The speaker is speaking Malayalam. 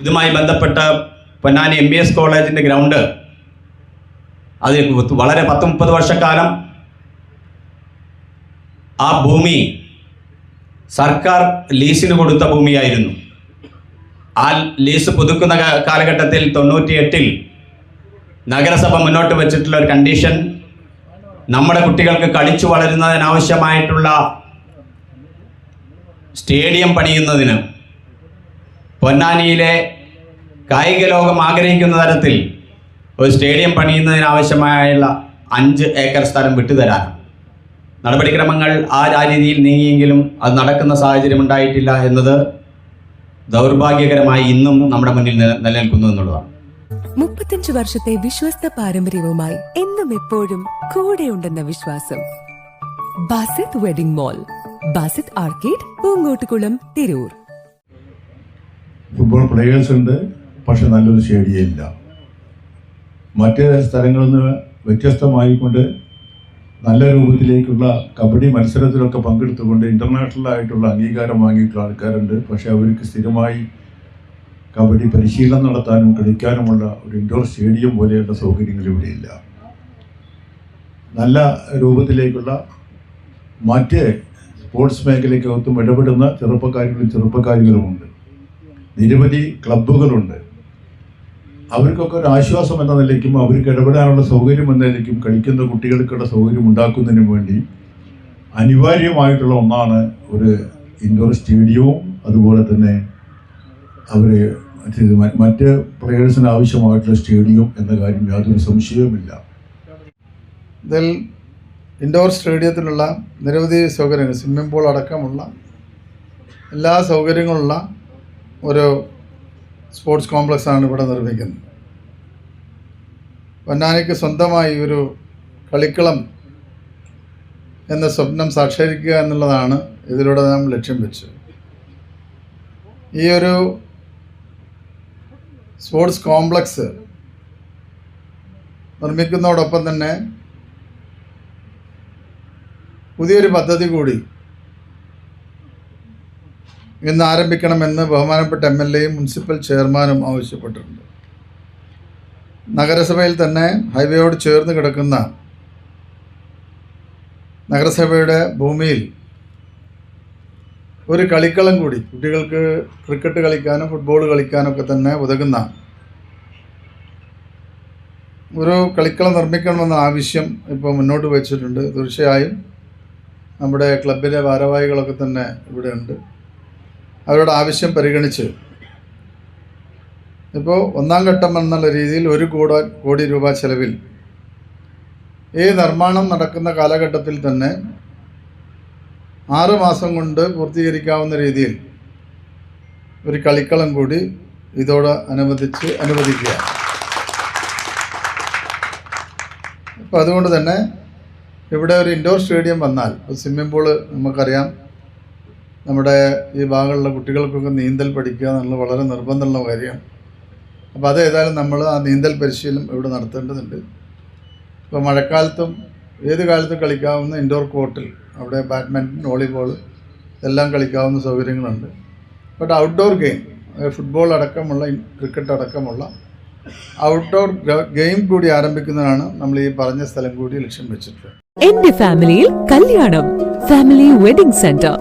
ഇതുമായി ബന്ധപ്പെട്ട പൊന്നാനി എം ബി എസ് കോളേജിന്റെ ഗ്രൗണ്ട് അത് വളരെ പത്ത് മുപ്പത് വർഷക്കാലം ആ ഭൂമി സർക്കാർ ലീസിന് കൊടുത്ത ഭൂമിയായിരുന്നു. ആ ലീസ് പുതുക്കുന്ന കാലഘട്ടത്തിൽ തൊണ്ണൂറ്റിയെട്ടിൽ നഗരസഭ മുന്നോട്ട് വെച്ചിട്ടുള്ള ഒരു കണ്ടീഷൻ നമ്മുടെ കുട്ടികൾക്ക് കളിച്ചു വളരുന്നതിനാവശ്യമായിട്ടുള്ള സ്റ്റേഡിയം പണിയുന്നതിന് പൊന്നാനിയിലെ കായിക ലോകം ആഗ്രഹിക്കുന്ന തരത്തിൽ ഒരു സ്റ്റേഡിയം പണിയുന്നതിനാവശ്യമായുള്ള അഞ്ച് ഏക്കർ സ്ഥലം വിട്ടുതരാൻ. നടപടിക്രമങ്ങൾ ആ രീതിയിൽ നീങ്ങിയെങ്കിലും അത് നടക്കുന്ന സാഹചര്യം ഉണ്ടായിട്ടില്ല എന്നത് ദൗർഭാഗ്യകരമായി ഇന്നും നമ്മുടെ മുന്നിൽ നിലനിൽക്കുന്നു എന്നുള്ളതാണ്. മുപ്പത്തഞ്ച് വർഷത്തെ വിശ്വസ്ത പാരമ്പര്യവുമായി എന്നും എപ്പോഴും കൂടെയുണ്ടെന്ന വിശ്വാസം. Basith wedding mall Basith arcade Poonkottukulam Tirur. Players ഉണ്ട് പക്ഷെ നല്ലൊരു സ്റ്റേഡിയം ഇല്ല. മറ്റ് സ്ഥലങ്ങളിൽ നിന്ന് വ്യത്യസ്തമായിക്കൊണ്ട് നല്ല രൂപത്തിലേക്കുള്ള കബഡി മത്സരത്തിലൊക്കെ പങ്കെടുത്തുകൊണ്ട് ഇന്റർനാഷണൽ ആയിട്ടുള്ള അംഗീകാരം വാങ്ങിയിട്ടുള്ള ആൾക്കാരുണ്ട്. പക്ഷേ അവർക്ക് സ്ഥിരമായി കബഡി പരിശീലനം നടത്താനും കളിക്കാനുമുള്ള ഒരു ഇൻഡോർ സ്റ്റേഡിയം പോലെയുള്ള സൗകര്യങ്ങൾ ഇവിടെയില്ല. നല്ല രൂപത്തിലേക്കുള്ള മറ്റ് സ്പോർട്സ് മേഖലയ്ക്കകത്തും ഇടപെടുന്ന ചെറുപ്പക്കാരികളും ചെറുപ്പക്കാരികളുമുണ്ട്. നിരവധി ക്ലബ്ബുകളുണ്ട്. അവർക്കൊക്കെ ഒരു ആശ്വാസം എന്ന നിലയ്ക്കും അവർക്ക് ഇടപെടാനുള്ള സൗകര്യം എന്ന നിലയ്ക്കും കളിക്കുന്ന കുട്ടികൾക്കുള്ള സൗകര്യം ഉണ്ടാക്കുന്നതിന് വേണ്ടി അനിവാര്യമായിട്ടുള്ള ഒന്നാണ് ഒരു ഇൻഡോർ സ്റ്റേഡിയവും അതുപോലെ തന്നെ അവർ മറ്റ് പ്ലെയേഴ്സിന് ആവശ്യമായിട്ടുള്ള സ്റ്റേഡിയം എന്ന കാര്യം യാതൊരു സംശയവുമില്ല. ഇതിൽ ഇൻഡോർ സ്റ്റേഡിയത്തിലുള്ള നിരവധി സൗകര്യങ്ങൾ സ്വിമ്മിംഗ് പൂൾ അടക്കമുള്ള എല്ലാ സൗകര്യങ്ങളുള്ള ഒരു സ്പോർട്സ് കോംപ്ലക്സാണ് ഇവിടെ നിർമ്മിക്കുന്നത്. പൊന്നാനിക്ക് സ്വന്തമായി ഒരു കളിക്കളം എന്ന സ്വപ്നം സാക്ഷാത്കരിക്കുക എന്നുള്ളതാണ് ഇതിലൂടെ നാം ലക്ഷ്യം വെച്ചത്. ഈ ഒരു സ്പോർട്സ് കോംപ്ലക്സ് നിർമ്മിക്കുന്നതോടൊപ്പം തന്നെ പുതിയൊരു പദ്ധതി കൂടി ഇന്ന് ആരംഭിക്കണമെന്ന് ബഹുമാനപ്പെട്ട എം എൽ എയും മുനിസിപ്പൽ ചെയർമാനും ആവശ്യപ്പെട്ടിട്ടുണ്ട്. നഗരസഭയിൽ തന്നെ ഹൈവേയോട് ചേർന്ന് കിടക്കുന്ന നഗരസഭയുടെ ഭൂമിയിൽ ഒരു കളിക്കളം കൂടി കുട്ടികൾക്ക് ക്രിക്കറ്റ് കളിക്കാനും ഫുട്ബോൾ കളിക്കാനൊക്കെ തന്നെ ഉതകുന്ന ഒരു കളിക്കളം നിർമ്മിക്കണമെന്ന ആവശ്യം ഇപ്പോൾ മുന്നോട്ട് വെച്ചിട്ടുണ്ട്. തീർച്ചയായും നമ്മുടെ ക്ലബിലെ ഭാരവാഹികളൊക്കെ തന്നെ ഇവിടെ ഉണ്ട് അവരുടെ ആവശ്യം പരിഗണിച്ച്. ഇപ്പോൾ ഒന്നാം ഘട്ടം എന്നുള്ള രീതിയിൽ ഒരു കോട കോടി രൂപ ചെലവിൽ ഈ നിർമ്മാണം നടക്കുന്ന കാലഘട്ടത്തിൽ തന്നെ ആറ് മാസം കൊണ്ട് പൂർത്തീകരിക്കാവുന്ന രീതിയിൽ ഒരു കളിക്കളം കൂടി ഇതോട് അനുവദിച്ച് അനുവദിക്കുക. അപ്പോൾ അതുകൊണ്ട് തന്നെ ഇവിടെ ഒരു ഇൻഡോർ സ്റ്റേഡിയം വന്നാൽ സ്വിമ്മിംഗ് പൂൾ നമുക്കറിയാം. നമ്മുടെ ഈ ഭാഗങ്ങളിലെ കുട്ടികൾക്കൊക്കെ നീന്തൽ പഠിക്കുക എന്നുള്ളത് വളരെ നിർബന്ധമുള്ള കാര്യമാണ്. അപ്പോൾ അതേതായാലും നമ്മൾ ആ നീന്തൽ പരിശീലനം ഇവിടെ നടത്തേണ്ടതുണ്ട്. ഇപ്പോൾ മഴക്കാലത്തും ഏത് കാലത്തും കളിക്കാവുന്ന ഇൻഡോർ കോർട്ടിൽ അവിടെ ബാഡ്മിന്റൺ വോളിബോൾ എല്ലാം കളിക്കാവുന്ന സൗകര്യങ്ങളുണ്ട്. ബട്ട് ഔട്ട്ഡോർ ഗെയിം ഫുട്ബോൾ അടക്കമുള്ള ക്രിക്കറ്റ് അടക്കമുള്ള ഔട്ട്ഡോർ ഗെയിം കൂടി ആരംഭിക്കുന്നതാണ് നമ്മൾ ഈ പറഞ്ഞ സ്ഥലം കൂടി ലക്ഷ്യം വെച്ചിട്ടുള്ളത്. എന്റെ ഫാമിലിയിൽ കല്യാണം ഫാമിലി വെഡിംഗ് സെന്റർ